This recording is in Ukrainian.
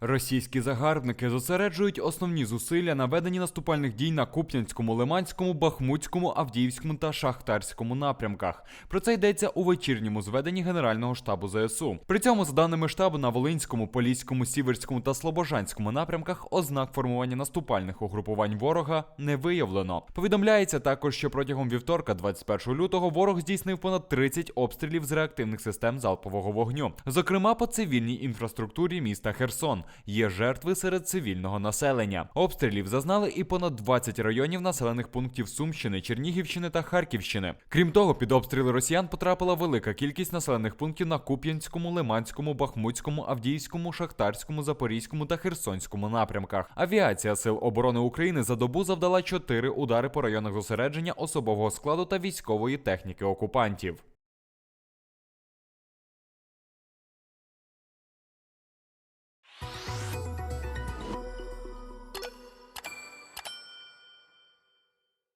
Російські загарбники зосереджують основні зусилля на веденні наступальних дій на Куп'янському, Лиманському, Бахмутському, Авдіївському та Шахтарському напрямках. Про це йдеться у вечірньому зведенні Генерального штабу ЗСУ. При цьому, за даними штабу, на Волинському, Поліському, Сіверському та Слобожанському напрямках ознак формування наступальних угрупувань ворога не виявлено. Повідомляється також, що протягом вівторка, 21 лютого, ворог здійснив понад 30 обстрілів з реактивних систем залпового вогню, зокрема по цивільній інфраструктурі міста Херсон. Є жертви серед цивільного населення. Обстрілів зазнали і понад 20 районів населених пунктів Сумщини, Чернігівщини та Харківщини. Крім того, під обстріли росіян потрапила велика кількість населених пунктів на Куп'янському, Лиманському, Бахмутському, Авдіївському, Шахтарському, Запорізькому та Херсонському напрямках. Авіація Сил оборони України за добу завдала 4 удари по районах зосередження особового складу та військової техніки окупантів.